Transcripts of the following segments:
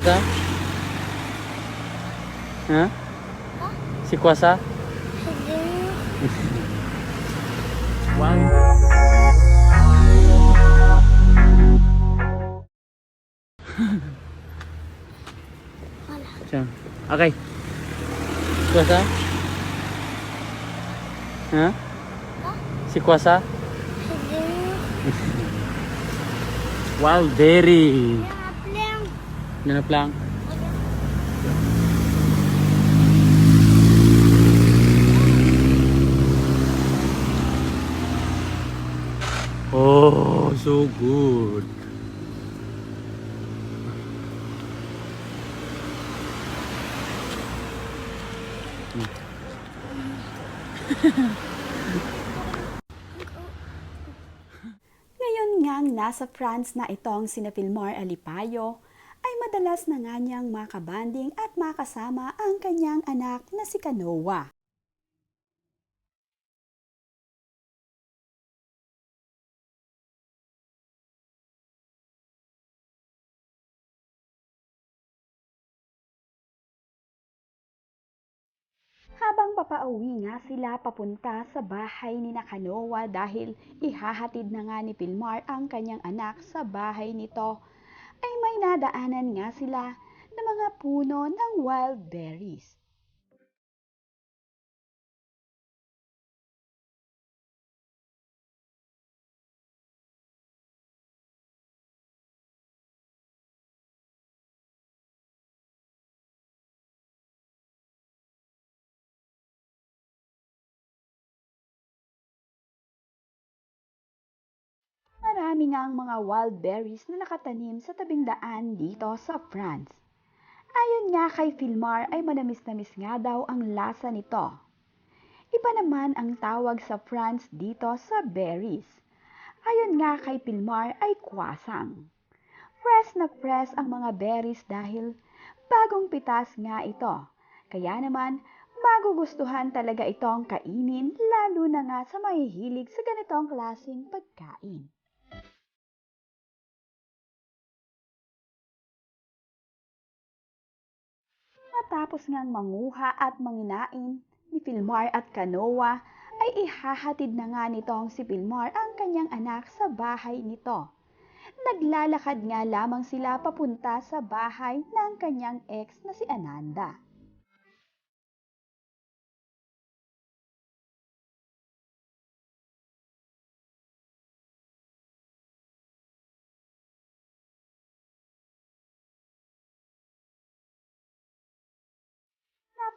kuasa Ha? Si kuasa? Oke. Okay. Kuasa? Ha? Si kuasa? wow, dairy. Ganap lang. Oh, so good. Ngayon ngang nasa France na itong sina Pilmar Alipayo, ay madalas na nga niyang makabanding at makasama ang kanyang anak na si Kanoa. Habang papauwi nga sila papunta sa bahay ni Nakanoa dahil ihahatid na nga ni Pilmar ang kanyang anak sa bahay nito, ay may nadaanan nga sila ng mga puno ng wild berries. Marami nga ang mga wild berries na nakatanim sa tabing daan dito sa France. Ayon nga kay Filmar ay manamis-namis nga daw ang lasa nito. Iba naman ang tawag sa France dito sa berries. Ayon nga kay Pilmar ay kwasang. Fresh na fresh ang mga berries dahil bagong pitas nga ito. Kaya naman, magugustuhan talaga itong kainin lalo na nga sa mahihilig sa ganitong klaseng pagkain. Matapos ngang manguha at manginain ni Pilmar at Kanoa, ay ihahatid na nga nitong si Pilmar ang kanyang anak sa bahay nito. Naglalakad nga lamang sila papunta sa bahay ng kanyang ex na si Ananda.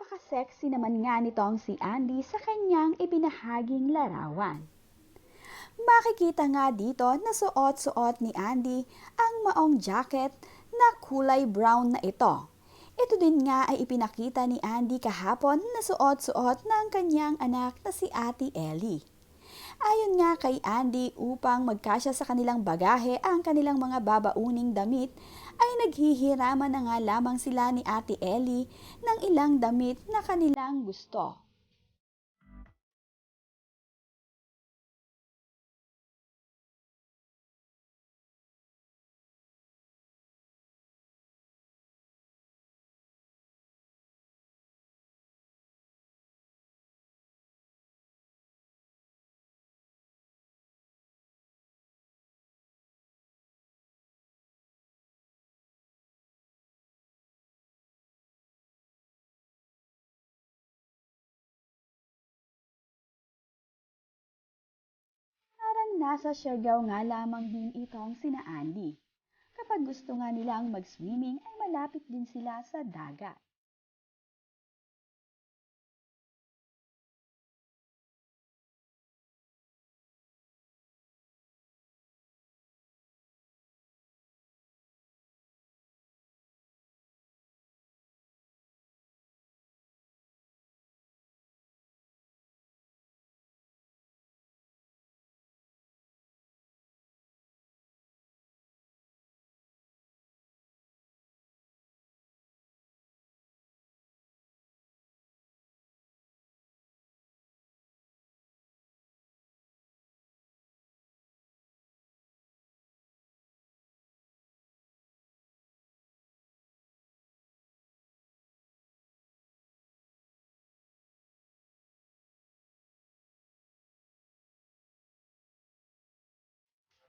Napaka-sexy naman nga nitong si Andy sa kanyang ibinahaging larawan. Makikita nga dito na suot-suot ni Andy ang maong jacket na kulay brown na ito. Ito din nga ay ipinakita ni Andy kahapon na suot-suot ng kanyang anak na si Ate Ellie. Ayon nga kay Andy upang magkasya sa kanilang bagahe ang kanilang mga babauning damit ay naghihiraman na nga lamang sila ni Ate Ellie ng ilang damit na kanilang gusto. Nasa Siargao nga lamang din itong sina Andy. Kapag gusto nga nilang mag-swimming ay malapit din sila sa dagat.